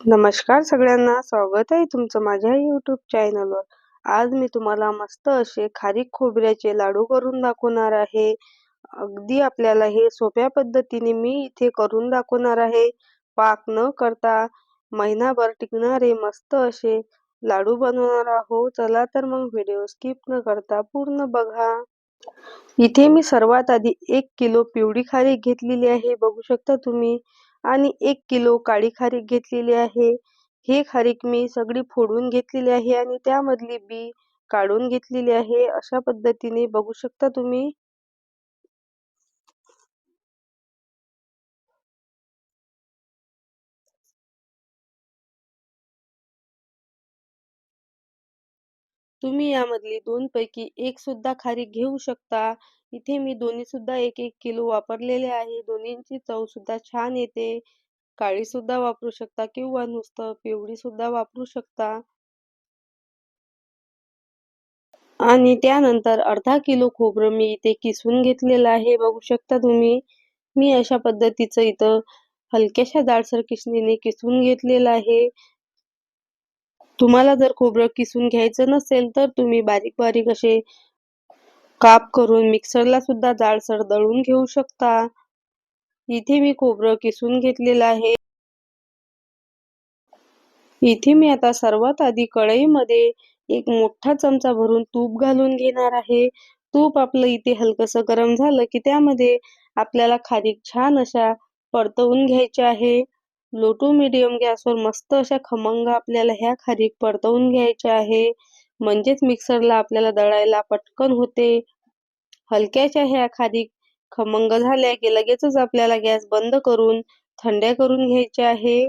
नमस्कार सगळ्यांना स्वागत आहे तुमचं माझ्या यूट्यूब चॅनलवर आज मी तुम्हाला मस्त असे खारीक खोबऱ्याचे लाडू करून दाखवणार आहे. अगदी आपल्याला हे सोप्या पद्धतीने मी इथे करून दाखवणार आहे. पाक न करता महिनाभर टिकणारे मस्त असे लाडू बनवणार आहोत. चला तर मग व्हिडिओ स्किप न करता पूर्ण बघा. इथे मी सर्वात आधी एक किलो पिवळी खारीक घेतलेली आहे. बघू शकता तुम्ही. आणि एक किलो काळी खारीक घेतलेली आहे. हे खारीक मी सगळी फोडून घेतलेली आहे आणि त्यामधली बी काढून घेतलेली आहे. अशा पद्धतीने बघू शकता तुम्ही. तुम्ही यामधली दोन पैकी एक सुद्धा खारीक घेऊ शकता. इथे मी दोन्ही सुद्धा एक एक किलो वापरलेले आहे. दोन्हींची चव सुद्धा छान येते. काळी सुद्धा वापरू शकता किंवा नुसतं पिवळी सुद्धा वापरू शकता. आणि त्यानंतर अर्धा किलो खोबरं मी इथे किसून घेतलेलं आहे. बघू शकता तुम्ही. मी अशा पद्धतीचं इथं हलक्याशा जाडसर किसणीने किसून घेतलेलं आहे. तुम्हाला जर खोबरं किसून घ्यायचं नसेल तर तुम्ही बारीक बारीक असे काप करून मिक्सरला सुद्धा जाडसर दळून घेऊ शकता. इथे मी खोबरं किसून घेतलेलं आहे. इथे मी आता सर्वात आधी कढईमध्ये एक मोठा चमचा भरून तूप घालून घेणार आहे. तूप आपलं इथे हलकस गरम झालं की त्यामध्ये आपल्याला खारीक छान अशा परतवून घ्यायच्या आहे. लो टू मिडियम गॅसवर मस्त अशा खमंग आपल्याला ह्या खारीक परतवून घ्यायच्या आहे. म्हणजेच मिक्सरला आपल्याला दळायला पटकन होते. हलक्याच्या ह्या खारीक खमंग झाल्या की लगेचच आपल्याला गॅस बंद करून थंड्या करून घ्यायच्या आहे.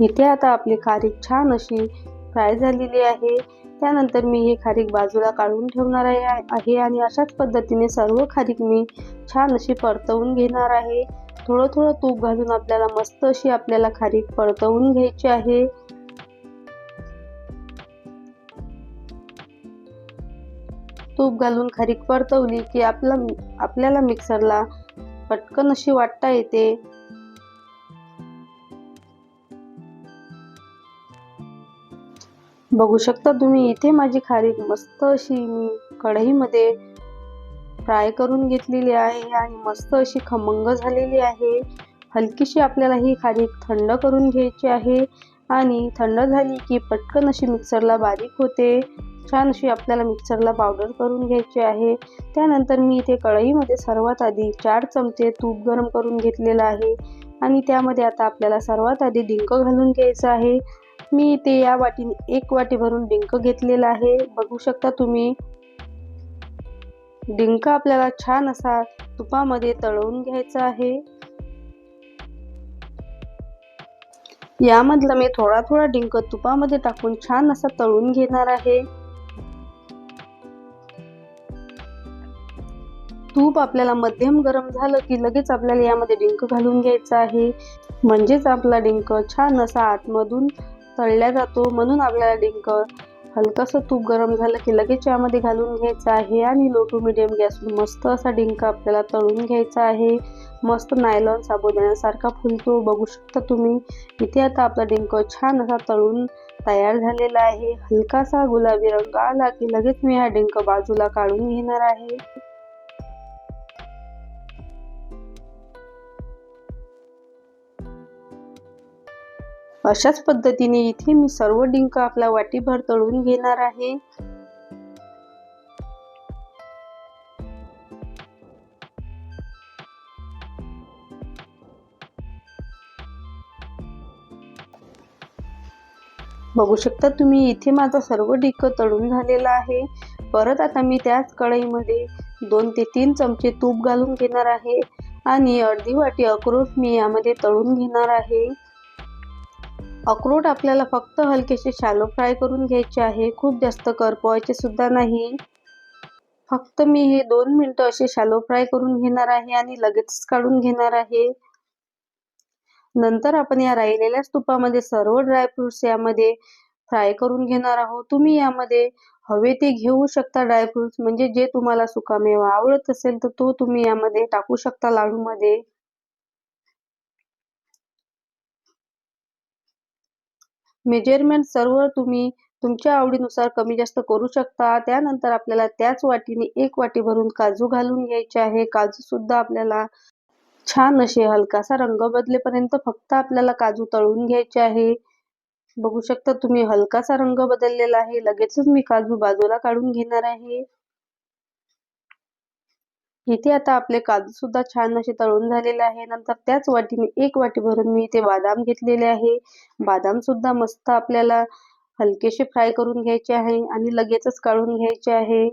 इथे आता आपली खारीक छान अशी फ्राय झालेली आहे. त्यानंतर मी ही खारीक बाजूला काढून ठेवणार आहे आणि अशाच पद्धतीने सर्व खारीक मी छान अशी परतवून घेणार आहे. थोडं थोडं तूप घालून आपल्याला मस्त अशी आपल्याला खारीक परतवून घ्यायची आहे. तूप घालून खारीक परतवली की आपला आपल्याला मिक्सरला पटकन अशी वाटता येते. बघू शकता तुम्ही इथे माझी खारीक मस्त अशी मी कढईमध्ये फ्राय करून घेतलेली आहे आणि मस्त अशी खमंग झालेली आहे. हलकीशी आपल्याला ही खारीक थंड करून घ्यायची आहे आणि थंड झाली की पटकन अशी मिक्सरला बारीक होते. छान अशी आपल्याला मिक्सरला पावडर करून घ्यायची आहे. त्यानंतर मी इथे कढईमध्ये सर्वात आधी चार चमचे तूप गरम करून घेतलेलं आहे आणि त्यामध्ये आता आपल्याला सर्वात आधी डिंक घालून घ्यायचं आहे. मी इथे या वाटीने एक वाटी भरून डिंक घेतलेला आहे. बघू शकता तुम्ही. डिंक आपल्याला छान असा तुपामध्ये तळवून घ्यायचा आहे. यामधला मी थोडा थोडा डिंक तुपामध्ये टाकून छान असा तळून घेणार आहे. तूप आपल्याला मध्यम गरम झालं की लगेच आपल्याला यामध्ये डिंक घालून घ्यायचं आहे. म्हणजेच आपला डिंक छान असा आतमधून तळल्या जातो म्हणून आपल्याला डिंक हलकंसं तूप गरम झालं की लगेच यामध्ये घालून घ्यायचं आहे आणि लो टू मिडियम गॅसवर मस्त असा डिंक आपल्याला तळून घ्यायचा आहे. मस्त नायलॉन साबुदाण्यासारखा फुलतो बघू शकता तुम्ही. इथे आता आपला डिंक छान असा तळून तयार झालेला आहे. हलकासा गुलाबी रंग आला की लगेच मी हा डिंक बाजूला काढून घेणार आहे. अशाच पद्धतीने इथे मी सर्व डिंक आपला वाटीभर तळून घेणार आहे. बघू शकता तुम्ही इथे माझा सर्व डिंक तळून झालेला आहे. परत आता मी त्याच कढईमध्ये दोन ते तीन चमचे तूप घालून घेणार आहे आणि अर्धी वाटी अक्रोट मी यामध्ये तळून घेणार आहे. अक्रोड आपल्याला फक्त हलकेसे शालो फ्राय करून घ्यायचे आहे. खूप जास्त करपवायचे सुद्धा नाही. फक्त मी हे दोन मिनटं असे शॅलो फ्राय करून घेणार आहे आणि लगेचच काढून घेणार आहे. नंतर आपण या राहिलेल्या तुपामध्ये सर्व ड्रायफ्रुट्स यामध्ये फ्राय करून घेणार आहोत. तुम्ही यामध्ये हवे ते घेऊ शकता ड्रायफ्रुट्स म्हणजे जे तुम्हाला सुकामेवा आवडत असेल तर तो तुम्ही यामध्ये टाकू शकता लाडूमध्ये. मेजरमेंट सर्व तुम्ही तुमच्या आवडीनुसार कमी जास्त करू शकता. त्यानंतर आपल्याला त्याच वाटीने एक वाटी भरून काजू घालून घ्यायचे आहे. काजू सुद्धा आपल्याला छान असे हलकासा रंग बदलेपर्यंत फक्त आपल्याला काजू तळून घ्यायचे आहे. बघू शकता तुम्ही हलकासा रंग बदललेला आहे. लगेचच मी काजू बाजूला काढून घेणार आहे. इथे आता आपले काजू सुद्धा छान असे तळून झालेले आहे. नंतर त्याच वाटीने एक वाटी भरून मी इथे बादाम घेतलेले आहे. बादाम सुद्धा मस्त आपल्याला हलकेसे फ्राय करून घ्यायचे आहे आणि लगेचच काढून घ्यायचे आहे.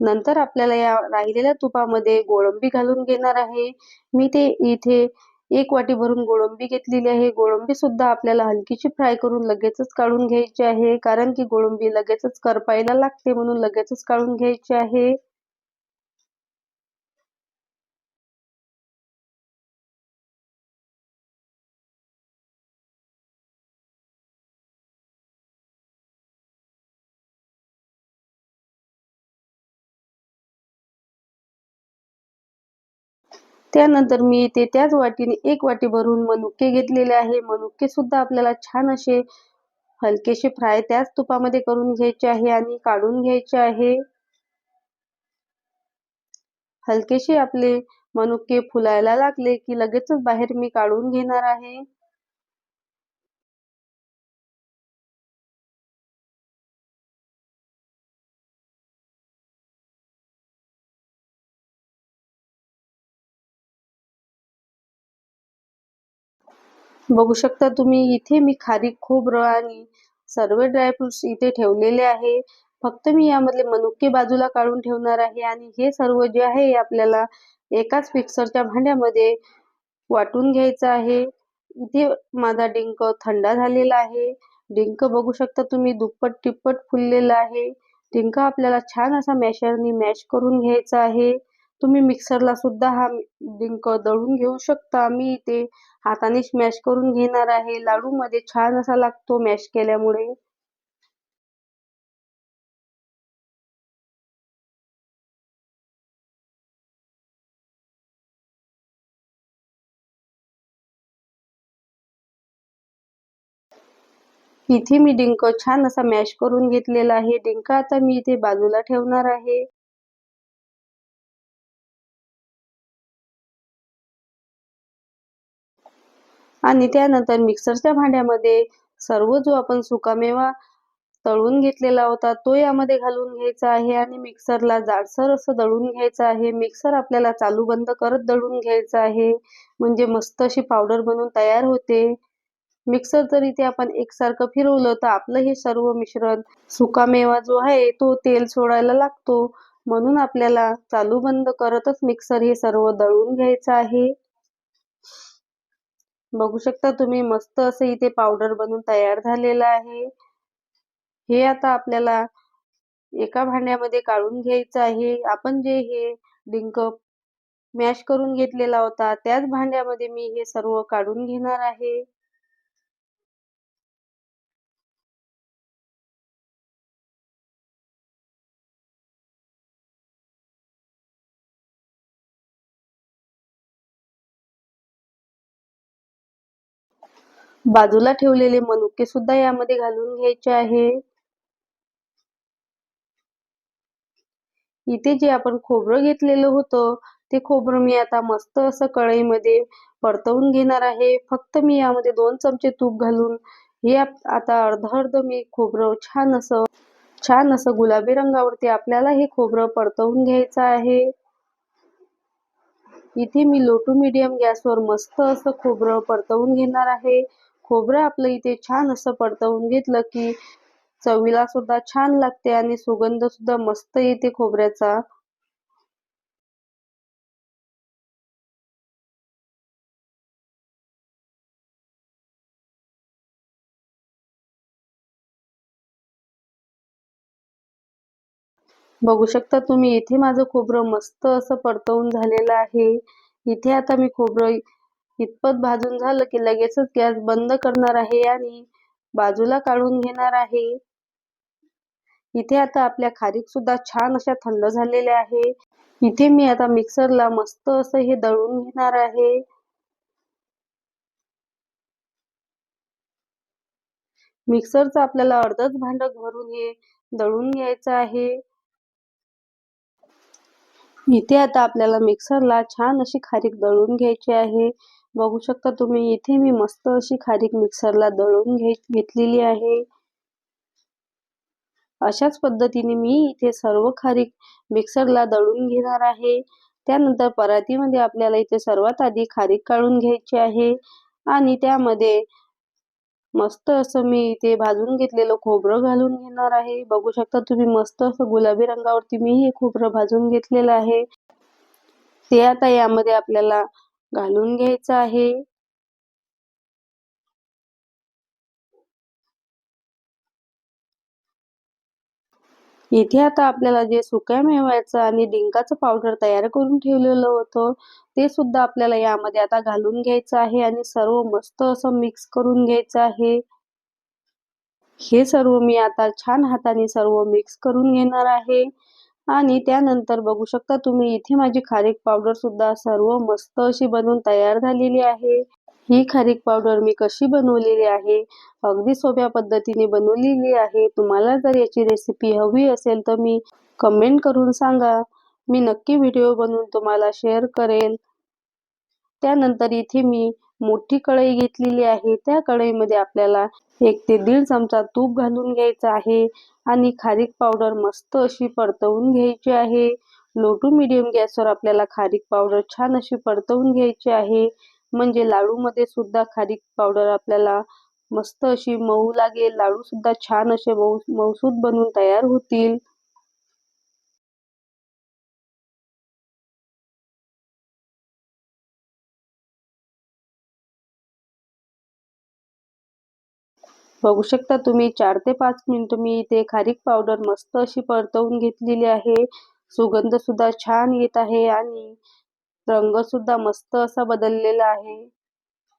नंतर आपल्याला या राहिलेल्या तुपामध्ये गोळंबी घालून घेणार आहे. मी ते इथे एक वाटी भरून गोळंबी घेतलेली आहे. गोळंबी सुद्धा आपल्याला हलकीशी फ्राय करून लगेचच काढून घ्यायची आहे. कारण की गोळंबी लगेचच करपायला लागते म्हणून लगेचच काढून घ्यायची आहे. त्यानंतर मी इथे त्याच वाटीने एक वाटी भरून मनुके घेतलेले आहे. मनुके सुद्धा आपल्याला छान असे हलकेसे फ्राय त्याच तुपामध्ये करून घ्यायचे आहे आणि काढून घ्यायचे आहे. हलकेसे आपले मनुके फुलायला लागले की लगेचच बाहेर मी काढून घेणार आहे. बघू शकता तुम्ही इथे मी खारीक खोबरं आणि सर्व ड्रायफ्रुट्स इथे ठेवलेले आहे. फक्त मी यामधले मनुके बाजूला काढून ठेवणार आहे आणि हे सर्व जे आहे आपल्याला एकाच मिक्सरच्या भांड्यामध्ये वाटून घ्यायचं आहे. इथे माझा डिंक थंड झालेला आहे. डिंक बघू शकता तुम्ही दुप्पट तिप्पट फुललेला आहे. डिंक आपल्याला छान असा मॅशरनी मॅश करून घ्यायचा आहे. तुम्ही मिक्सरला सुद्धा हा डिंक दळून घेऊ शकता. मी इथे हाताने मॅश करून घेणार आहे. लाडूमध्ये छान असा लागतो मॅश केल्यामुळे. इथे मी डिंक छान असा मॅश करून घेतलेला आहे. डिंक आता मी इथे बाजूला ठेवणार आहे. आणि त्यानंतर मिक्सरच्या भांड्यामध्ये सर्व जो आपण सुकामेवा तळून घेतलेला होता तो यामध्ये घालून घ्यायचा आहे आणि मिक्सरला जाडसर असं दळून घ्यायचं आहे. मिक्सर आपल्याला चालू बंद करत दळून घ्यायचं आहे. म्हणजे मस्त अशी पावडर बनवून तयार होते. मिक्सर जर इथे आपण एकसारखं फिरवलं तर आपलं हे सर्व मिश्रण सुकामेवा जो आहे तो तेल सोडायला लागतो. म्हणून आपल्याला चालू बंद करतच मिक्सर हे सर्व दळून घ्यायचं आहे. बघू शकता तुम्ही मस्त असं इथे पावडर बनून तयार झालेला आहे. हे आता आपल्याला एका भांड्यामध्ये काढून घ्यायचं आहे. आपण जे हे डिंक मॅश करून घेतलेला होता त्याच भांड्यामध्ये मी हे सर्व काढून घेणार आहे. बाजूला ठेवलेले मनुके सुद्धा यामध्ये घालून घ्यायचे आहे. इथे जे आपण खोबरं घेतलेलं होतं ते खोबरं मी आता मस्त असं कढईमध्ये परतवून घेणार आहे. फक्त मी यामध्ये दोन चमचे तूप घालून हे आता अर्ध अर्ध मी खोबरं छान असं छान असं गुलाबी रंगावरती आपल्याला हे खोबरं परतवून घ्यायचं आहे. इथे मी लो टू मीडियम गॅसवर मस्त असं खोबरं परतवून घेणार आहे. खोबरं आपलं इथे छान असं परतवून घेतलं की चवीला सुद्धा छान लागते आणि सुगंध सुद्धा मस्त येते खोबऱ्याचा. बघू शकता तुम्ही इथे माझं खोबरं मस्त असं परतवून झालेलं आहे. इथे आता मी खोबरं कितपत भाजून झालं की लगेचच गॅस बंद करणार आहे आणि बाजूला काढून घेणार आहे. इथे आता आपल्या खारीक सुद्धा छान अशा थंड झालेल्या आहे. इथे मी आता मिक्सरला मस्त असं हे दळून घेणार आहे. मिक्सरचं आपल्याला अर्धच भांड भरून हे दळून घ्यायचं आहे. इथे आता आपल्याला मिक्सरला छान अशी खारीक दळून घ्यायची आहे. बघू शकता तुम्ही इथे मी मस्त अशी खारीक मिक्सरला दळून घे घेतलेली आहे. अशाच पद्धतीने मी इथे सर्व खारीक मिक्सरला दळून घेणार आहे. त्यानंतर परातीमध्ये आपल्याला इथे सर्वात आधी खारीक काढून घ्यायची आहे. आणि त्यामध्ये मस्त असं मी इथे भाजून घेतलेलं खोबरं घालून घेणार आहे. बघू शकता तुम्ही मस्त असं गुलाबी रंगावरती मी हे खोबरं भाजून घेतलेलं आहे. ते आता यामध्ये आपल्याला घालून घ्यायचं आहे. इथे आता आपल्याला जे सुक्या मेव्याचं आणि डिंकाचं पावडर तयार करून ठेवलेलं होतं ते सुद्धा आपल्याला यामध्ये आता घालून घ्यायचं आहे आणि सर्व मस्त असं मिक्स करून घ्यायचं आहे. हे सर्व मी आता छान हाताने सर्व मिक्स करून घेणार आहे. आणि त्यानंतर बघू शकता तुम्ही इथे माझी खारीक पावडर सुद्धा सर्व मस्त अशी बनवून तयार झालेली आहे. ही खारीक पावडर मी कशी बनवलेली आहे अगदी सोप्या पद्धतीने बनवलेली आहे. तुम्हाला जर याची रेसिपी हवी असेल तर मी कमेंट करून सांगा. मी नक्की व्हिडिओ बनवून तुम्हाला शेअर करेल. त्यानंतर इथे मी मोठी कढई घेतलेली आहे. त्या कढईमध्ये आपल्याला एक ते दीड चमचा तूप घालून घ्यायचं आहे आणि खारीक पावडर मस्त अशी परतवून घ्यायची आहे. लो टू मिडियम गॅसवर आपल्याला खारीक पावडर छान अशी परतवून घ्यायची आहे. म्हणजे लाडूमध्ये सुद्धा खारीक पावडर आपल्याला मस्त अशी मऊ लागेल. लाडू सुद्धा छान असे मऊ मऊसूद बनून तयार होतील. बघू शकता तुम्ही चार ते पाच मिनिट मी इथे खारीक पावडर मस्त अशी परतवून घेतलेली आहे. सुगंध सुद्धा छान येत आहे आणि रंग सुद्धा मस्त असा बदललेला आहे.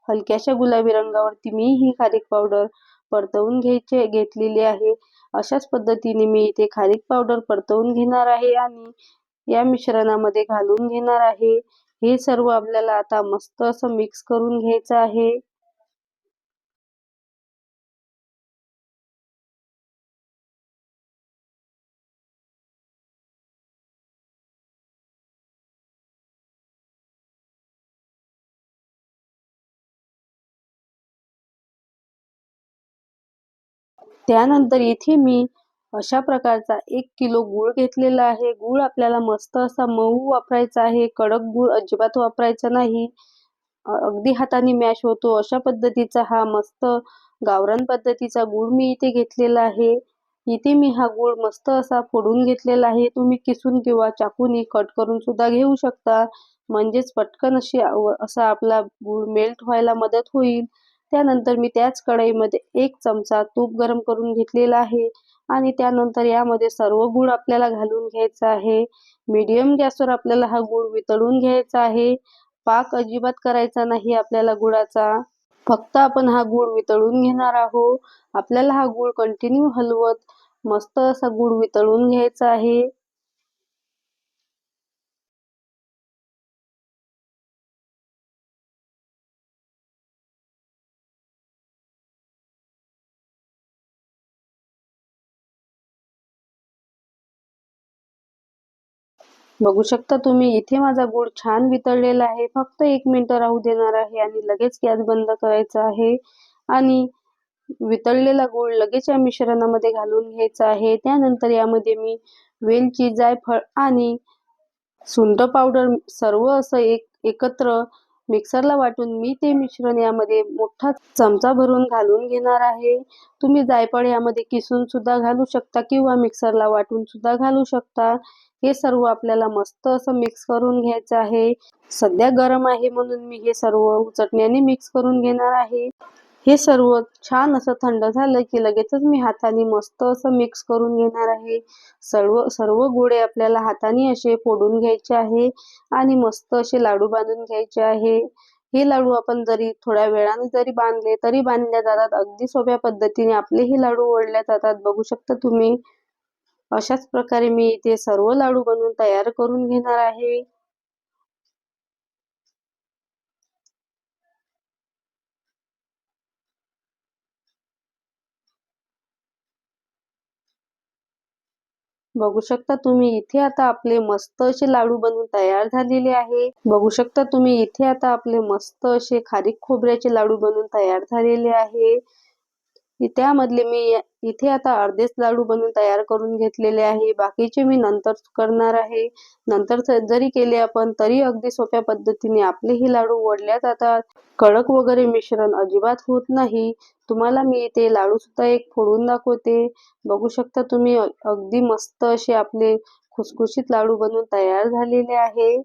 हलक्याशा गुलाबी रंगावरती मी ही खारीक पावडर परतवून घ्यायचे घेतलेली आहे. अशाच पद्धतीने मी इथे खारीक पावडर परतवून घेणार आहे आणि या मिश्रणामध्ये घालून घेणार आहे. हे सर्व आपल्याला आता मस्त असं मिक्स करून घ्यायचं आहे. त्यानंतर इथे मी अशा प्रकारचा एक किलो गूळ घेतलेला आहे. गूळ आपल्याला मस्त असा मऊ वापरायचा आहे. कडक गूळ अजिबात वापरायचा नाही. अगदी हाताने मॅश होतो. अशा पद्धतीचा हा मस्त गावरान पद्धतीचा गूळ मी इथे घेतलेला आहे. इथे मी हा गूळ मस्त असा फोडून घेतलेला आहे. तुम्ही किसून किंवा चाकूनी कट करून सुद्धा घेऊ शकता. म्हणजेच पटकन अशी असा आपला गूळ मेल्ट व्हायला मदत होईल. त्यानंतर मी त्याच कढईमध्ये एक चमचा तूप गरम करून घेतलेला आहे. आणि त्यानंतर यामध्ये सर्व गूळ आपल्याला घालून घ्यायचा आहे. मीडियम गॅसवर आपल्याला हा गूळ वितळून घ्यायचा आहे. पाक अजिबात करायचा नाही आपल्याला गुळाचा. फक्त आपण हा गूळ वितळून घेणार आहोत. आपल्याला हा गूळ कंटिन्यू हलवत मस्त असा गूळ वितळून घ्यायचा आहे. बघू शकता तुम्ही इथे माझा गूळ छान वितळलेला आहे. फक्त एक मिनिट राहू देणार आहे आणि लगेच गॅस बंद करायचा आहे. आणि वितळलेला गूळ लगेच या मिश्रणामध्ये घालून घ्यायचा आहे. त्यानंतर यामध्ये मी वेलची जायफळ आणि सुंठ पावडर सर्व असं एक एकत्र मिक्सरला वाटून मी ते मिश्रण यामध्ये मोठा चमचा भरून घालून घेणार आहे. तुम्ही जायफळ यामध्ये किसून सुद्धा घालू शकता किंवा मिक्सरला वाटून सुद्धा घालू शकता. हे सर्व आपल्याला मस्त असं मिक्स करून घ्यायचं आहे. सध्या गरम आहे म्हणून मी हे सर्व चटण्याने मिक्स करून घेणार आहे. हे सर्व छान असं थंड झालं की लगेचच मी हाताने मस्त असं मिक्स करून घेणार आहे. सर्व सर्व गोळे आपल्याला हाताने असे फोडून घ्यायचे आहे आणि मस्त असे लाडू बांधून घ्यायचे आहे. हे लाडू आपण जरी थोड्या वेळाने जरी बांधले तरी बांधल्या जातात. अगदी सोप्या पद्धतीने आपले हे लाडू ओढल्या जातात. बघू शकता तुम्ही. अशाच प्रकारे मी इथे सर्व लाडू बनवून तयार करून घेणार आहे. बघू शकता तुम्ही इथे आता आपले मस्त असे लाडू बनवून तयार झालेले आहे. बघू शकता तुम्ही इथे आता आपले मस्त असे खारीक खोबऱ्याचे लाडू बनवून तयार झालेले आहे. त्यामधले मी इथे आता अर्धेच लाडू बनवून तयार करून घेतलेले आहे. बाकीचे मी नंतर करणार आहे. नंतर जरी केले आपण तरी अगदी सोप्या पद्धतीने आपले हे लाडू वडल्या जातात. कडक वगैरे मिश्रण अजिबात होत नाही. तुम्हाला मी इथे लाडू सुद्धा एक फोडून दाखवते. बघू शकता तुम्ही अगदी मस्त असे आपले खुसखुशीत लाडू बनवून तयार झालेले आहे.